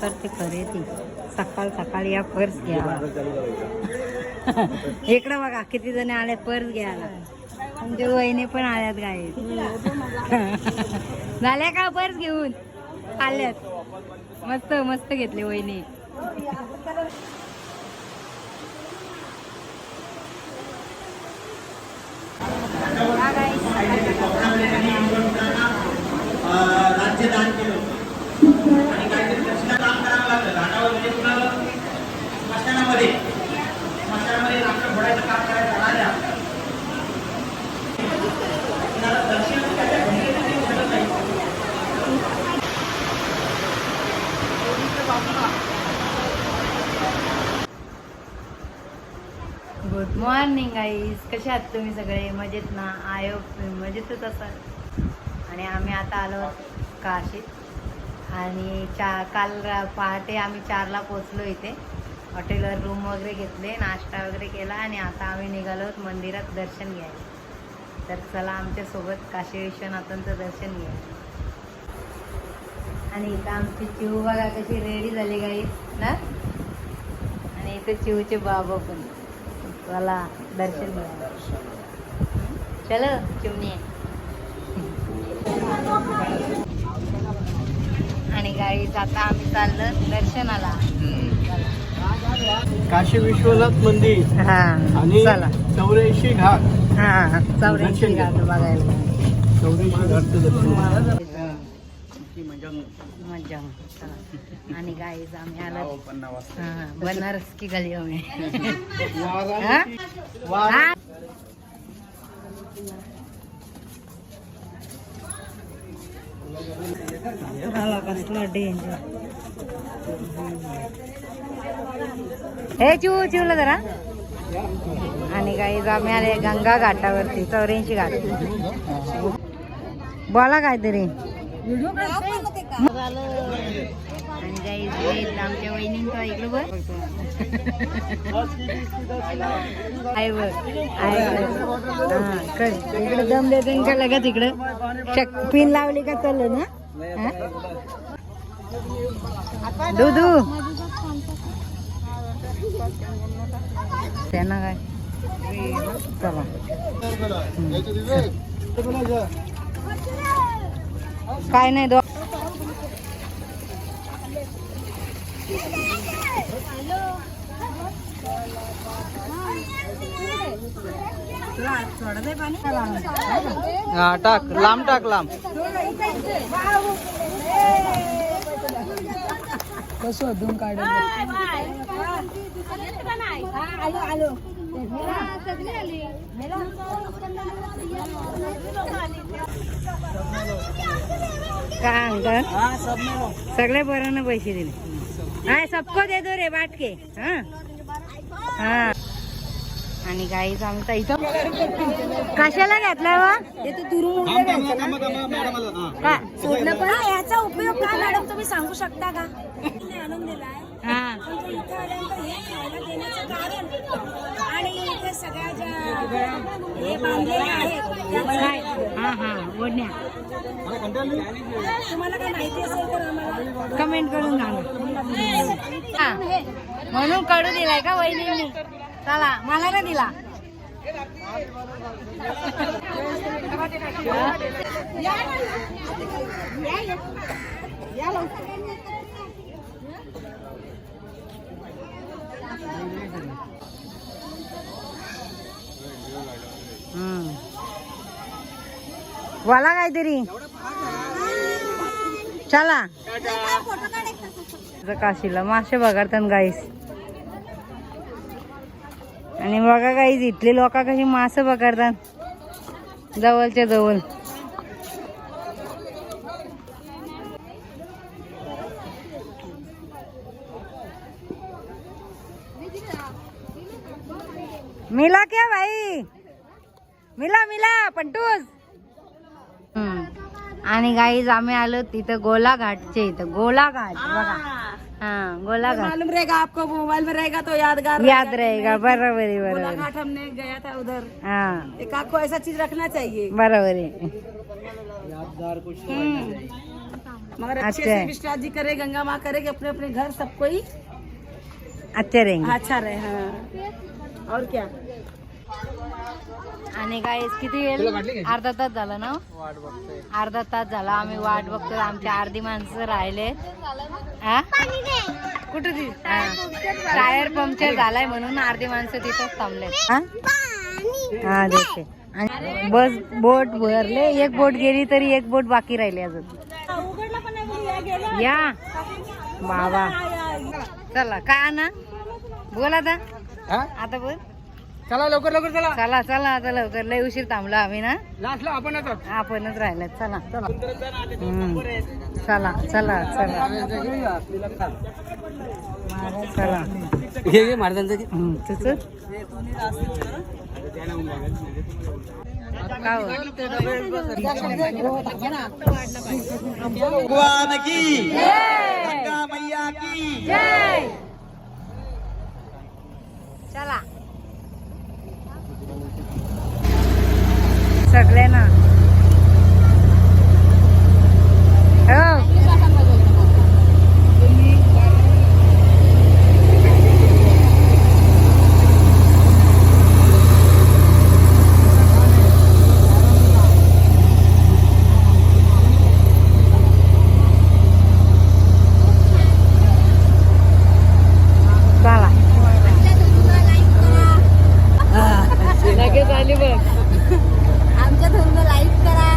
करते खरेदी सकाळ सकाळी या पर्स घ्या. इकडं बघा किती जण आले पर्स घ्यायला. म्हणजे वहिनी पण आल्यात गाई झाल्या का पर्स घेऊन? आल्यात. मस्त मस्त घेतले वहिनी. या गाई राज्यदान केलं होतं आणि काहीतरी दक्षिणा काम करावं लागलं घाटावर म्हणजे कुणाला स्मशानामध्ये स्मशानामध्ये लाकडं फोडायचं काम करायचं राजा कुणाला दक्षिणा द्यायच्या घटनेचं काही घडत नाही. गुड मॉर्निंग आईज कसे आहात तुम्ही सगळे? मजेत ना? आयो मजेतच असाल. आणि आम्ही आता आलो काशीत आणि चा काल रा- पहाटे आम्ही चारला पोचलो इथे. हॉटेलवर रूम वगैरे घेतले नाश्ता वगैरे केला आणि आता आम्ही निघालो मंदिरात दर्शन घ्यायला. तर चला आमच्यासोबत काशी विश्वनाथांचं दर्शन घ्यायचं आणि इथं आमची चिऊ बघा कशी रेडी झाली गाई ना? आणि इथं चिऊचे बाबा पण. चला दर्शन घ्या चलो चिमणी आणि गाईच आता आम्ही चाललो दर्शनाला. काशी विश्वनाथ मंदिर. हा आणि चला. चौऱ्याऐंशी घाट. हा चौऱ्याऐंशी घाट बघायला. चौऱ्याऐंशी घाटचं दर्शन मजा चला आणि गाईज आम्ही आलो. बनारस की गली हा? हा? झाला कसला डेंजर हे चिव चिवलं जरा. आणि काही आम्ही आले गंगा घाटावरती चौऱ्याऐंशी घाट. बोला काहीतरी. काही आमच्या वहिनींचा इकडं बघ आहे बघ आहे बघ. कर. इकडे दम देते का शक पिन लावली का चल ना? दुधू त्यांना काय? चला. काय नाही दो हा टाक लांब टाक लांब. कसं धुम काढ काय अंकल? सगळे बरोबर पैसे दिले. हा सबको दे दो रे बाटके. हा. हा. आणि गाईच आमचा इथं कशाला घेतलाय वा? का सोडलं पण. याचा उपयोग काय मॅडम तुम्ही सांगू शकता का? आणून दिलाय. हा इथे आल्यानंतर हे खायला देण्याचं कारण सगळ्या ज्या हे बांधलेले आहेत काय त्याचं- हा हा ओढण्या तुम्हाला काय माहिती असेल तर आम्हाला कमेंट करून सांगा हा. म्हणून कडू दिलाय का वहिनी चला मला नाही दिला हम्म. बोला काहीतरी. चला. काशीला मासे बघाडतात गाईस आणि बघा गाईस इथले लोक कशी मासे पकडतात जवळच्या जवळ. मिला क्या भाई? मिला मिला पंटूस आणि गाईज आम्ही आलो तिथं गोला घाटचे इथं. गोला घाट बघा. हा गोला घाट मालूम रहेगा आपको मोबाइल में रहेगा तो यादगार याद रहेगा बरोबर. घाट हमने गया था उधर। हा. एक आपको ऐसा चीज रखना चाहिए। बरोबर आहे. यादगार कुछ. मगर अच्छे से है। विश्वास जी करे गंगा माँ करे कि अपने अपने घर सबको ही अच्छे रहेंगे. अच्छा रहे हाँ। और क्या? आणि काय किती वेळ? अर्धा तास झाला ना? वाट बघतोय. अर्धा तास झाला. आम्ही वाट बघतो आमची अर्धी माणसं राहिले. हा? कुठे ती? हा. टायर पंक्चर झालाय म्हणून अर्धी माणसं तिथंच थांबले हा? देते. आणि बस बोट भरले. एक बोट गेली तरी एक बोट बाकी राहिली अजून. उघडला पण नाही या. गेला या बाबा. चला काय आणा बोल आता. हा? आता बोल. चला लवकर लवकर चला. चला चला आता लवकर. लय उशीर थांबलो आम्ही ना. लास्टला आपणच आहोत. आपणच राहिलं चला. हम्म. चला चला चला. चला. हे घे महाराजांचं घे. हम्म, तुझं? काय भगवान की। मैया की। जय! चला. सगळे ना हो चला लगेच आली बघ आमच्या धंदा लाईक करा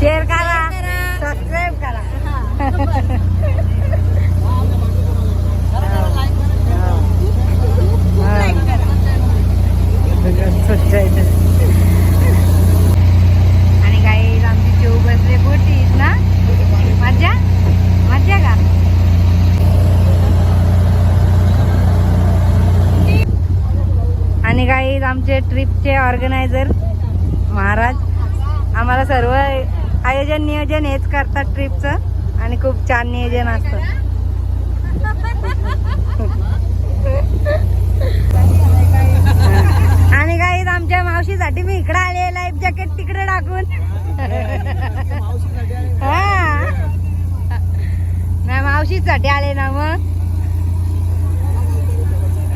शेअर करा सबस्क्राईब करा स्वच्छ आहे ते. आणि काही आमची जेव बसले बोटीत ना मज्जा मज्जा का आणि काही आमचे ट्रिपचे ऑर्गनायझर महाराज. आम्हाला सर्व आयोजन नियोजन हेच करतात ट्रिपचं आणि खूप छान नियोजन असतं. आणि काही आमच्या मावशीसाठी मी इकडे आले लाईफ जॅकेट तिकडे टाकून. हा. नाही मावशीसाठी आले ना मग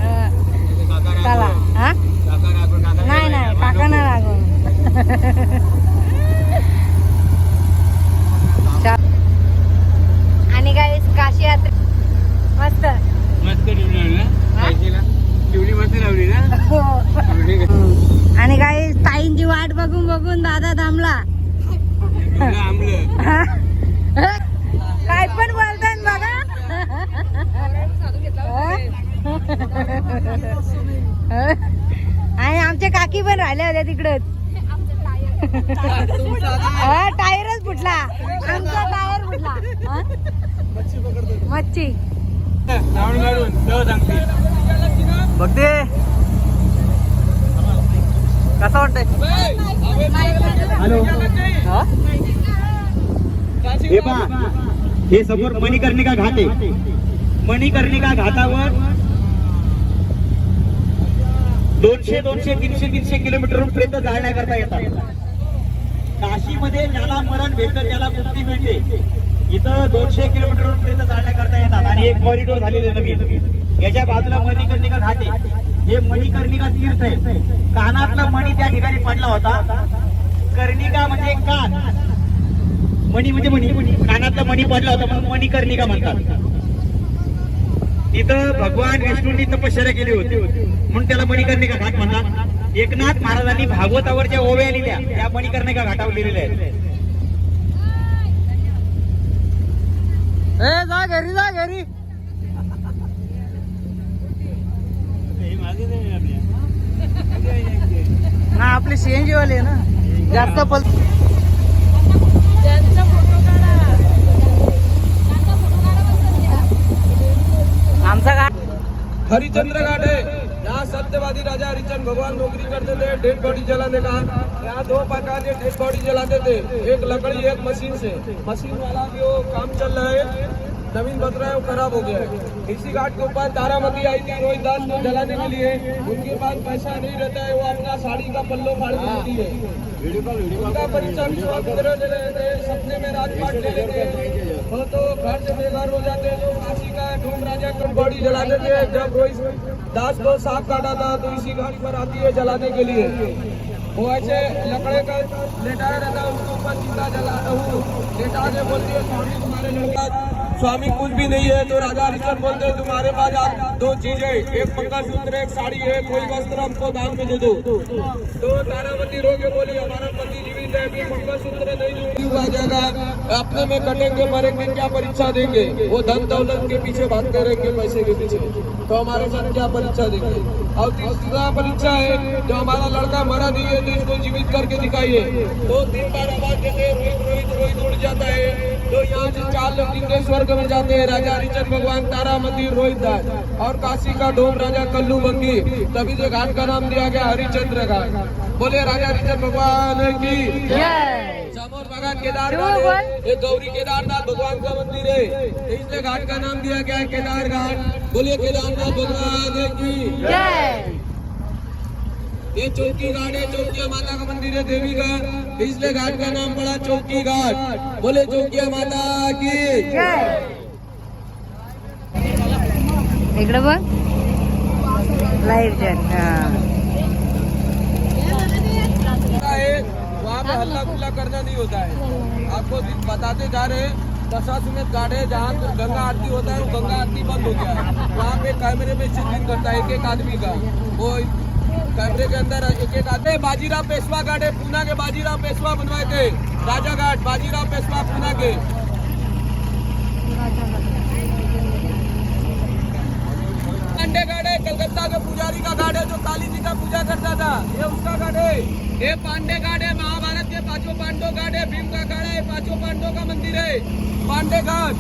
हा. चला हा नाही नाही काका ना लागून चा- आणि काय काशी यात्रा मस्त मस्त ठेवली लावली ना हा? काशीला. ठेवली मस्त लावली ना हो. ठेवली का? आणि काही ताईंची वाट बघून बघून दादा थांबला ठेवलं आंबलं हा? काय पण बोलतात बघा हा? आणि आमच्या काकी पण राहिल्या होत्या तिकडच हा, टायरच फुटला आमचा टायर फुटला हा? मच्छी बघते. कसं वाटतंय? हॅलो. हा? हे पहा हे समोर मणिकर्णिका घाट आहे. मणिकर्णिका घाटावर दोनशे दोनशे तीनशे तीनशे किलोमीटर पर्यंत जाण्याकरता येतात. काशीमध्ये ज्याला मरण भेटतं त्याला मुक्ती मिळते. इथं दोनशे किलोमीटर पर्यंत जाण्याकरता येतात आणि एक कॉरिडोर झालेले नवीन. याच्या बाजूला मणिकर्णिका घाटे. हे मणिकर्णिका तीर्थ आहे. कानातला मणी त्या ठिकाणी पडला होता. कर्णिका म्हणजे कान. मणी म्हणजे मणी. कानातला मणी पडला होता म्हणून मणिकर्णिका म्हणतात. तिथं भगवान विष्णूंनी तपश्चर्या केली होती. म्हणून त्याला मणिकर्णिका घाट म्हणतात. एकनाथ महाराजांनी भागवतावर ज्या ओव्या लिहिल्या त्या मणिकर्णिका घाटावर लिहिलेल्या आहेत. ए जा घरी जा घरी. ना आपले सीएनजी वाले आहे ना. जास्त पल आमचा घाट हरिचंद्र घाट. है यहाँ सत्यवादी राजा हरिचंद भगवान नौकरी करते थे डेड बॉडी जलाने का यहाँ दो प्रकार के डेड बॉडी जलाते थे। एक लकड़ी एक मशीन से। मशीन वाला जो काम चल रहा है। बन रहा है, वो खराब हो गया है। इसी घाट के ऊपर तारामती आई थी, रोहित दास को जलाने के लिए। उनके पास पैसा नहीं रहता है, वो अपना साड़ी का पल्लो फाड़ देती है। उनका परिचय ले रहे थे सपने में राजपाट ले लेते हैं तो घर से बेघर हो जाते हैं तो काशी का धूम राजा का बॉडी जला देते हैं। जब रोहित दास को सांप काटा था तो इसी घाट पर आती है जलाने के लिए। वो ऐसे लकड़े का लेटाया रहता है, उसके ऊपर जलाता हूँ। लेटा के बोलती है, स्वामी, तुम्हारे लड़का स्वामी कुछ भी नहीं है तो राजा हरिश्चंद्र बोलते हैं तुम्हारे पास आप दो चीज़ें एक मंगलसूत्र एक साड़ी है कोई वस्त्र हमको दान में दे दो। तो तारावती रो के बोली हमारा पति जीवित है अभी मंगलसूत्र नहीं दूँगी आ जाएगा अपने में कटेंगे मरेंगे क्या परीक्षा देंगे? वो धन दौलत के पीछे भागते रहेंगे पैसे के पीछे। तो हमारे साथ क्या परीक्षा देंगे? और तीसरा परीक्षा है जो हमारा लड़का मरा नहीं है तो इसको जीवित करके दिखाइए। तो तीन बार आवाज़ देते रोहित रोहित रोहित उड़ जाता है। तो यहाँ से चार लोग जिनके स्वर्ग में जाते हैं राजा हरिचंद भगवान तारामती रोहित दास और काशी का डोम राजा कल्लू बंगी तभी से घाट का नाम दिया गया हरिचंद्र घाट। बोले राजा हरिचंद भगवान की जय। समोर बघा केदार शिव घाट बोल. आहे. हे गौरी केदारनाथ भगवान का मंदिर है। इसलिए घाट का नाम दिया गया केदार घाट बोलिए केदारनाथ भगवान की जय। ये चौकी घाट है चौकिया माता का मंदिर है देवी का। इसलिए घाट का नाम पड़ा चौकी घाट। बोले चौकिया माता की। जय इकडे बघ. लाईव्ह जग वहाँ पे हल्ला गुल्ला करना नहीं होता है। आपको बताते जा रहे हैं दशाश्वमेध घाट है जहाँ गंगा आरती होता है वो गंगा आरती बंद हो गया। है वहाँ पे कैमरे में चित्रित करता है एक एक आदमी का। वो कैमरे के अंदर एक एक आदमी बाजीराव पेशवा घाट है, पूना के बाजीराव पेशवा बनवाए थे। राजा घाट, बाजीराव पेशवा, पूना के। पांडे घाट है, कलकत्ता के पुजारी का घाट है, जो काली जी का पूजा करता था। ये उसका घाट है। ये पांडे घाट है, महाभारत के पाँचों पांडव घाट है, भीम का घाट है, पाँचों पांडव का मंदिर है। पांडे घाट।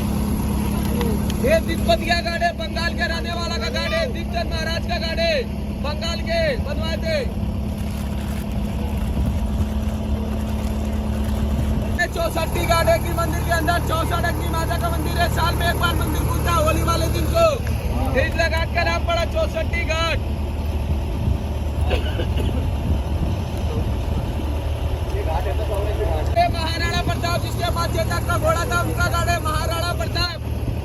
ये तिब्बतिया घाट है, बंगाल के रहने वाला का घाट है, दीपचंद महाराज का घाट है। बंगाल के बनवाए थे चौसठी घाट है कि मंदिर के अंदर चौसठ अग्नि माता का मंदिर है। साल में एक बार मंदिर खुलता होली वाले दिन को। इसलिए घाट का नाम पड़ा चौसठी घाट महाराणा प्रताप, जिसके पास चेतक का घोड़ा था, उनका घाट है महाराणा प्रताप।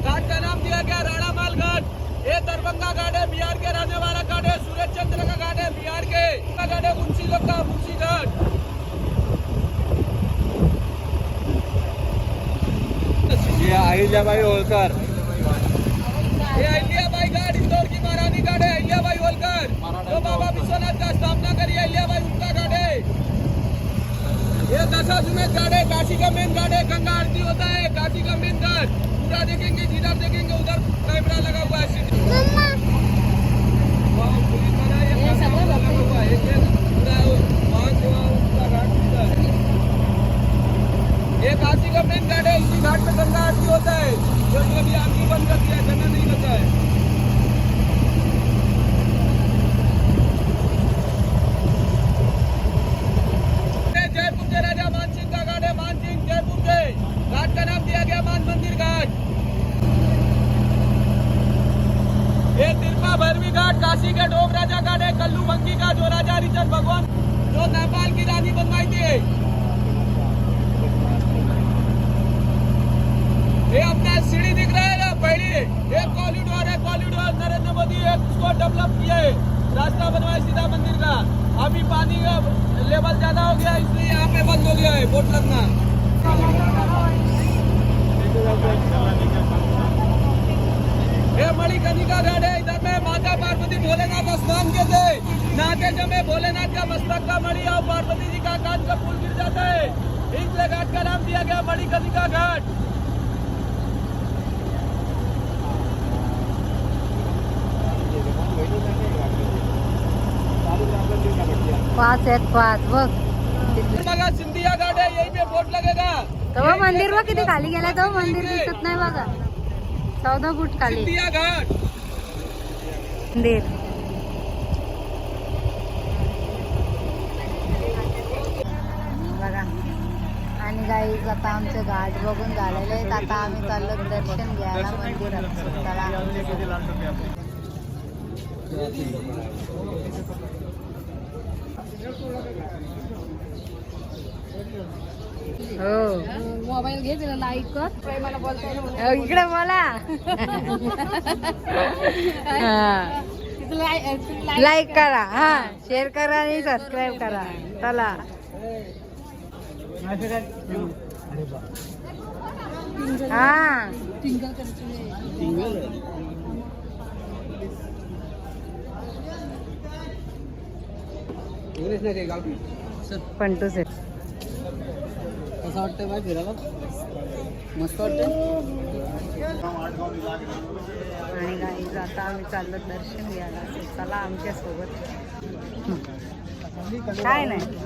घाट का नाम दिया गया राणा माल घाट ये दरभंगा घाट है बिहार के रहने वाला घाट है सूरज चंद्र का घाट है बिहार के। घाट है मुंशी लोग का मुंशी घाट। हे अहिल्याबाई होळकर। ये अहिल्याबाई घाट इंदौर की महारानी घाट है अहिल्याबाई होलकर जो बाबा विश्वनाथ का स्थापना करी अहिल्याबाई उनका घाट है। ये दशाश्वमेध घाट है काशी का मेन घाट है गंगा आरती होता है काशी का मेन घाट। पूरा देखेंगे जिधर देखेंगे उधर कैमरा लगा हुआ है वहाँ पुलिस वाला ये कैमरा लगा हुआ है एक एक पूरा वहाँ से वहाँ उसका घाट दिखता है ये काशी का मेन घाट है गंगा आरती होता है जो अभी आरती बंद कर दिया जगह नहीं बचा है। जयपुर के राजा मान सिंह का घाट है मान सिंह जयपुर के घाट का नाम दिया गया मान मंदिर घाट। ये घाट, काशी के डोम राजा घाट है, कल्लू बंकी का, जो राजा हरिचंद भगवान, जो नेपाल की रानी बनवाई थी। ये सीढ़ी दिख रहा है ना, पहली। एक कॉरिडोर है कॉरिडोर नरेंद्र मोदी एक उसको डेवलप किया है रास्ता बनवाया सीधा मंदिर का। अभी पानी का लेवल ज़्यादा हो गया, इसलिए यहाँ पे बंद हो गया है बोट लगना। ये मणिकर्णिका घाट है, इधर में माता पार्वती भोलेनाथ स्नान के थे। नहाते समय भोलेनाथ का मस्तक का मणि और पार्वती जी का कान का फूल गिर जाता है। इसलिए घाट का नाम दिया गया मणिकनिका घाट। पाच आहेत पाच बघ. बघा सिंधिया घाट है यही पे बोट लगेगा. तेव्हा मंदिर बघ किती खाली गेला तेव्हा मंदिर दिसत नाही बघा. चौदा फूट खाली. मंदिर. बघा. आणि गाईज आता आमचं घाट बघून झालेले आहेत आता आम्ही चाललो दर्शन घ्यायला मंदिरात. चला. मोबाईल घे तिला लाईक कर. मला बोलता अहो, इकडे बोला. लाईक करा. हा. शेअर करा आणि सबस्क्राईब करा. चला. हा. पंटू सेट कसं वाटतंय बाय फिरायला? मस्त वाटतंय? आणि गाईज आता आम्ही चाललो दर्शन घ्यायला. चला आमच्यासोबत. काय नाही.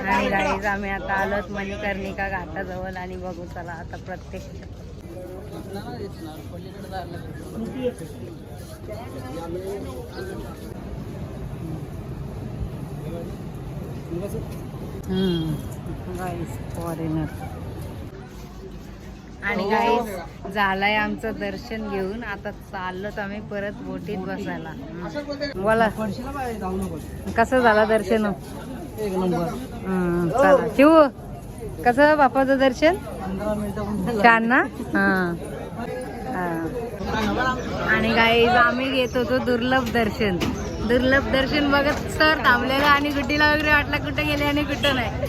आणि गाईज आम्ही आता आलोत मणिकर्णिका घाटाजवळ आणि बघू चला आता प्रत्यक्ष गाईज फॉरेनर आणि गाईज झालंय आमचं दर्शन घेऊन. आता चाललोत आम्ही परत बोटीत बसायला. बोला. कसं झालं दर्शन? एक नंबर. शिव कसं बापाचं दर्शन? पंधरा मिनिटं छान ना? हा. आणि गाईज आम्ही घेत होतो दुर्लभ दर्शन. दुर्लभ दर्शन बघत सर थांबलेलं आणि गुड्डीला वगैरे वाटलं कुठं गेले आणि कुठं नाही.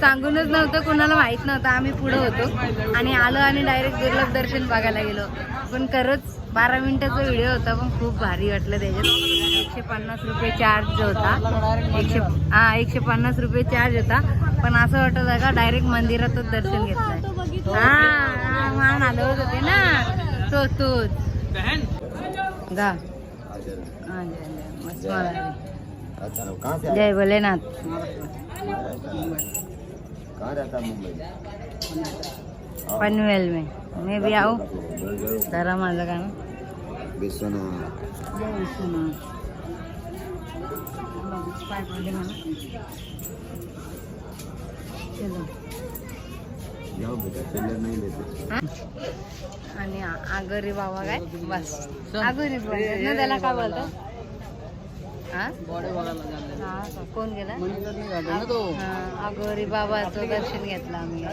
सांगूनच नव्हतं कुणाला माहीत नव्हतं. आम्ही पुढे होतो. आणि आलो आणि डायरेक्ट दुर्लभ दर्शन बघायला गेलो. पण खरंच बारा मिनिटाचा व्हिडिओ होता पण खूप भारी वाटलं त्याच्यात. एकशे पन्नास रुपये चार्ज होता. एकशे हा एकशे पन्नास रुपये चार्ज होता. पण असं वाटत आहे का डायरेक्ट मंदिरातच दर्शन घेतलंय हा मान हलवत होते ना. तो तोच. जय जय. मस्त म्हणाले. जय पनवेल में मैं भी आऊ जरा माझं गाणं जय विश्वनाथ मला. चलो. आणि आगरी बाबा काय? बस. बोलतात ना त्याला काय बोलतात हा? हा? कोण गेला? अगोरी बाबाचं दर्शन घेतलं आम्ही.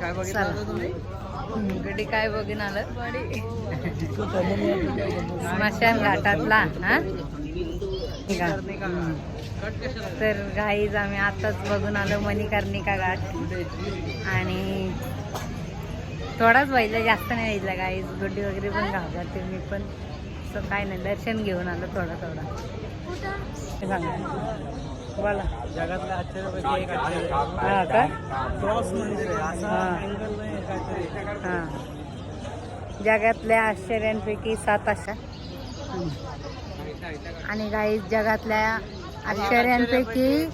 काय बघितलं गडी काय बघून आलं? स्मशान घाटातला हा? हम्म. तर घाईज आम्ही आताच बघून आलो मणिकर्णिका घाट. आणि थोडाच व्हायला जास्त नाही व्हायला गाईज गुड्डी वगैरे पण घाबरते मी पण. असं काय नाही दर्शन घेऊन आलो थोडं थोडं. सांगा. बोला. जगातल्या आश्चर्यपैकी एक आश्चर्य. का? क्रॉस मंदिर आहे. असा. अँगल नाही काहीतरी. हा. जगातल्या आश्चर्यांपैकी सात अशा. आणि काही जगातल्या आश्चर्यांपैकी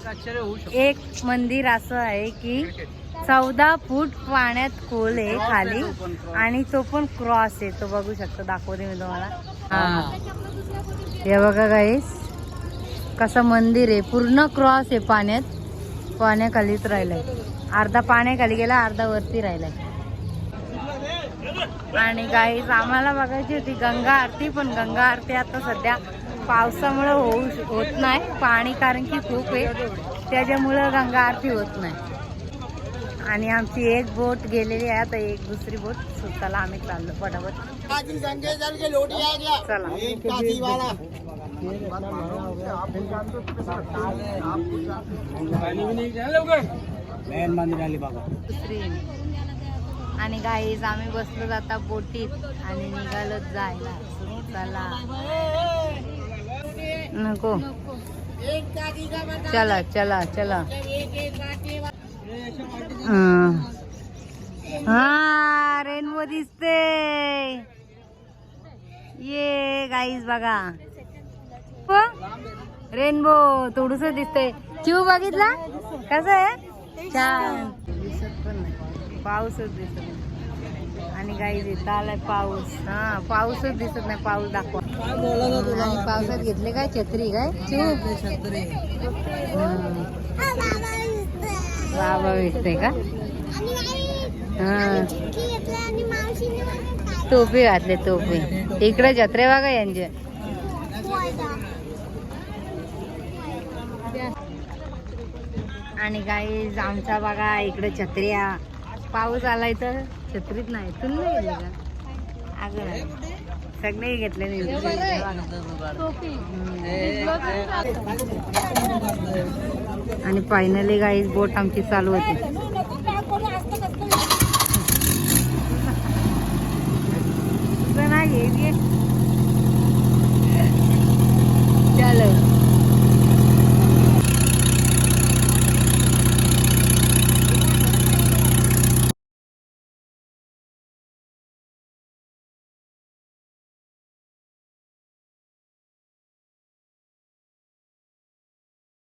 एक मंदिर असं आहे की चौदा फूट पाण्यात खोल आहे खाली आणि तो पण क्रॉस आहे. तो बघू शकतो दाखवते मी तुम्हाला. हा. बघा गाईस कसं मंदिर आहे. पूर्ण क्रॉस आहे पाण्यात. पाण्याखालीच राहिलाय. अर्धा पाण्याखाली गेला अर्धा वरती राहिलाय. आणि गाईज आम्हाला बघायची होती गंगा आरती पण गंगा आरती आता सध्या पावसामुळं होऊ होत नाही. पाणी कारण की खूप आहे. त्याच्यामुळं गंगा आरती होत नाही. आणि आमची एक बोट गेलेली आहे. आता एक दुसरी बोट सुताला आम्ही चाललो पटापट. चला. दुसरी आणि गाईज आम्ही बसलो जाता बोटीत. आणि निघालो जायला. चला. नको. चला चला चला. हा. हा रेनबो दिसते. ये गाईज बघा. रेनबो थोडस दिसतंय. चिव बघितला? कसं आहे? छान. दिसत पण नाही. पाऊसच दिसत नाही. आणि काही इथं आलाय पाऊस. हा पाऊसच दिसत नाही पाऊस दाखवा. आणि पावसात घेतले काय छत्री काय? छत्री. हम्म. बाबा भेटते का? हा. टोपी घातले टोपी. इकडे जत्रे बघा यांचे. आणि काही आमचा बघा इकडे छत्र्या. पाऊस आलाय तर छत्रीत नाही. तुला नाही गेले? का अगं सगळे घेतले आणि फायनली काही बोट आमची चालू होती. नाही.